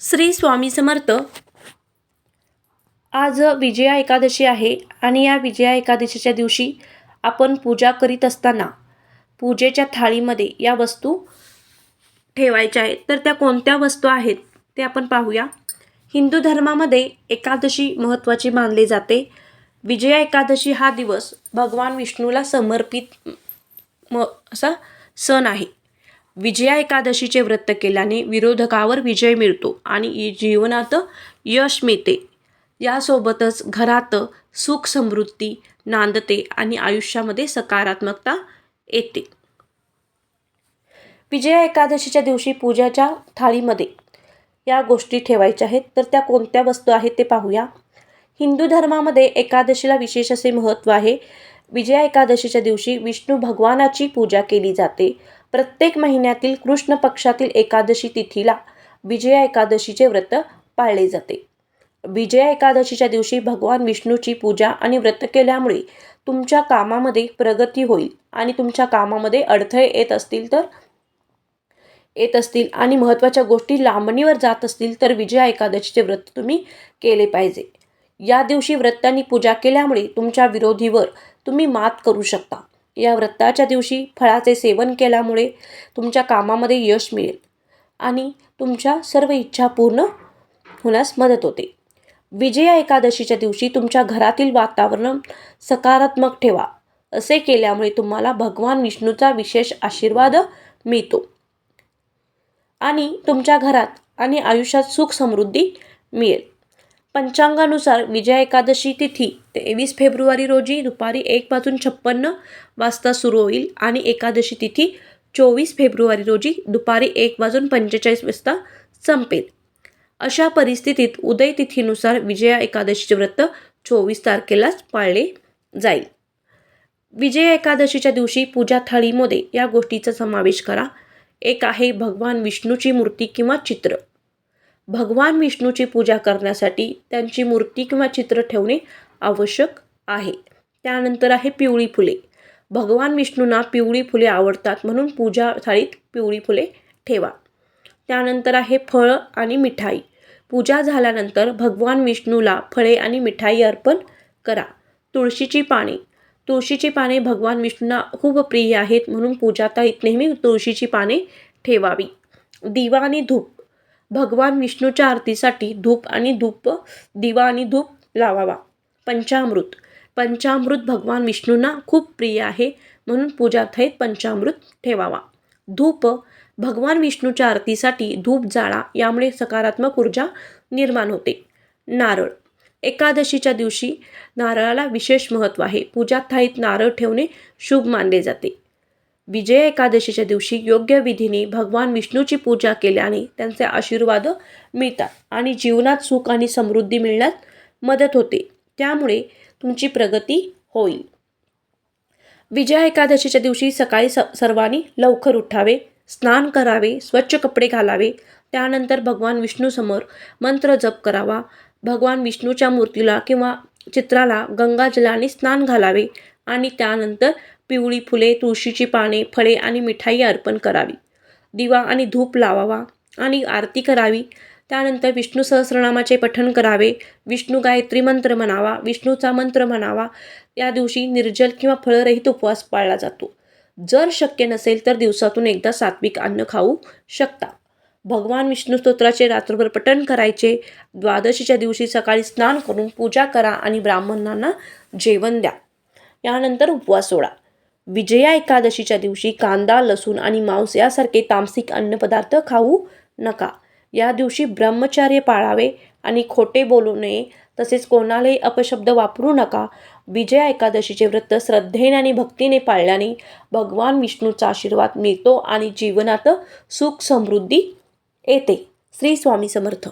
श्री स्वामी समर्थ. आज विजया एकादशी आहे आणि या विजया एकादशीच्या दिवशी आपण पूजा करीत असताना पूजेच्या थाळीमध्ये या वस्तू ठेवायच्या आहेत. तर त्या कोणत्या वस्तू आहेत ते आपण पाहूया. हिंदू धर्मामध्ये एकादशी महत्त्वाची मानली जाते. विजया एकादशी हा दिवस भगवान विष्णूला समर्पित म असा सण आहे. विजया एकादशीचे व्रत केल्याने विरोधकावर विजय मिळतो आणि जीवनात यश मिळते. यासोबतच घरात सुख समृद्धी नांदते आणि आयुष्यामध्ये सकारात्मकता येते. विजया एकादशीच्या दिवशी पूजाच्या थाळीमध्ये या गोष्टी ठेवायच्या आहेत. तर त्या कोणत्या वस्तू आहेत ते पाहूया. हिंदू धर्मामध्ये एकादशीला विशेष असे महत्त्व आहे. विजया एकादशीच्या दिवशी विष्णू भगवानाची पूजा केली जाते. प्रत्येक महिन्यातील कृष्ण पक्षातील एकादशी तिथीला विजया एकादशीचे व्रत पाळले जाते. विजया एकादशीच्या दिवशी भगवान विष्णूची पूजा आणि व्रत केल्यामुळे तुमच्या कामामध्ये प्रगती होईल आणि तुमच्या कामामध्ये अडथळे येत असतील तर येत असतील आणि महत्त्वाच्या गोष्टी लांबणीवर जात असतील तर विजया एकादशीचे व्रत तुम्ही केले पाहिजे. या दिवशी व्रतांनी पूजा केल्यामुळे तुमच्या विरोधीवर तुम्ही मात करू शकता. या व्रताच्या दिवशी फळाचे सेवन केल्यामुळे तुमच्या कामामध्ये यश मिळेल आणि तुमच्या सर्व इच्छा पूर्ण होण्यास मदत होते. विजया एकादशीच्या दिवशी तुमच्या घरातील वातावरण सकारात्मक ठेवा असे केल्यामुळे तुम्हाला भगवान विष्णूचा विशेष आशीर्वाद मिळतो आणि तुमच्या घरात आणि आयुष्यात सुख समृद्धी मिळेल. पंचांगानुसार विजया एकादशी तिथी तेवीस फेब्रुवारी रोजी दुपारी एक वाजून छप्पन्न वाजता सुरू होईल आणि एकादशी तिथी चोवीस फेब्रुवारी रोजी दुपारी एक वाजून पंचेचाळीस वाजता संपेल. अशा परिस्थितीत उदय तिथीनुसार विजया एकादशीचे व्रत चोवीस तारखेलाच पाळले जाईल. विजया एकादशीच्या दिवशी पूजा थाळीमध्ये या गोष्टीचा समावेश करा. एक आहे भगवान विष्णूची मूर्ती किंवा चित्र. भगवान विष्णूची पूजा करण्यासाठी त्यांची मूर्ती किंवा चित्र ठेवणे आवश्यक आहे. त्यानंतर आहे पिवळी फुले. भगवान विष्णूंना पिवळी फुले आवडतात म्हणून पूजा थाळीत पिवळी फुले ठेवा. त्यानंतर आहे फळं आणि मिठाई. पूजा झाल्यानंतर भगवान विष्णूला फळे आणि मिठाई अर्पण करा. तुळशीची पाने. तुळशीची पाने भगवान विष्णूंना खूप प्रिय आहेत म्हणून पूजा थाळीत नेहमी तुळशीची पाने ठेवावी. दिवा आणि धूप. भगवान विष्णूच्या आरतीसाठी धूप आणि धूप दिवा आणि धूप लावावा. पंचामृत. पंचामृत भगवान विष्णूंना खूप प्रिय आहे म्हणून पूजा थाळीत पंचामृत ठेवावा. धूप. भगवान विष्णूच्या आरतीसाठी धूप जाळा यामुळे सकारात्मक ऊर्जा निर्माण होते. नारळ. एकादशीच्या दिवशी नारळाला विशेष महत्त्व आहे. पूजा थाळीत नारळ ठेवणे शुभ मानले जाते. विजय एकादशीच्या दिवशी योग्य विधीने भगवान विष्णूची पूजा केल्याने त्यांचे आशीर्वाद मिळतात आणि जीवनात सुख आणि समृद्धी मिळण्यात मदत होते. त्यामुळे तुमची प्रगती होईल. विजया एकादशीच्या दिवशी सकाळी स सर्वांनी लवकर उठावे स्नान करावे स्वच्छ कपडे घालावे. त्यानंतर भगवान विष्णूसमोर मंत्र जप करावा. भगवान विष्णूच्या मूर्तीला किंवा चित्राला गंगाजलाने स्नान घालावे आणि त्यानंतर पिवळी फुले तुळशीची पाने फळे आणि मिठाई अर्पण करावी. दिवा आणि धूप लावावा आणि आरती करावी. त्यानंतर विष्णू सहस्रनामाचे पठण करावे. विष्णू गायत्री मंत्र म्हणावा. विष्णूचा मंत्र म्हणावा. या दिवशी निर्जल किंवा फळरहित उपवास पाळला जातो. जर शक्य नसेल तर दिवसातून एकदा सात्विक अन्न खाऊ शकता. भगवान विष्णू स्तोत्राचे रात्रभर पठण करायचे. द्वादशीच्या दिवशी सकाळी स्नान करून पूजा करा आणि ब्राह्मणांना जेवण द्या. यानंतर उपवास सोडा. विजया एकादशीच्या दिवशी कांदा लसूण आणि मांस यासारखे तामसिक अन्नपदार्थ खाऊ नका. या दिवशी ब्रह्मचार्य पाळावे आणि खोटे बोलू नये तसेच कोणालाही अपशब्द वापरू नका. विजया एकादशीचे व्रत श्रद्धेने आणि भक्तीने पाळल्याने भगवान विष्णूचा आशीर्वाद मिळतो आणि जीवनात सुख समृद्धी येते. श्री स्वामी समर्थ.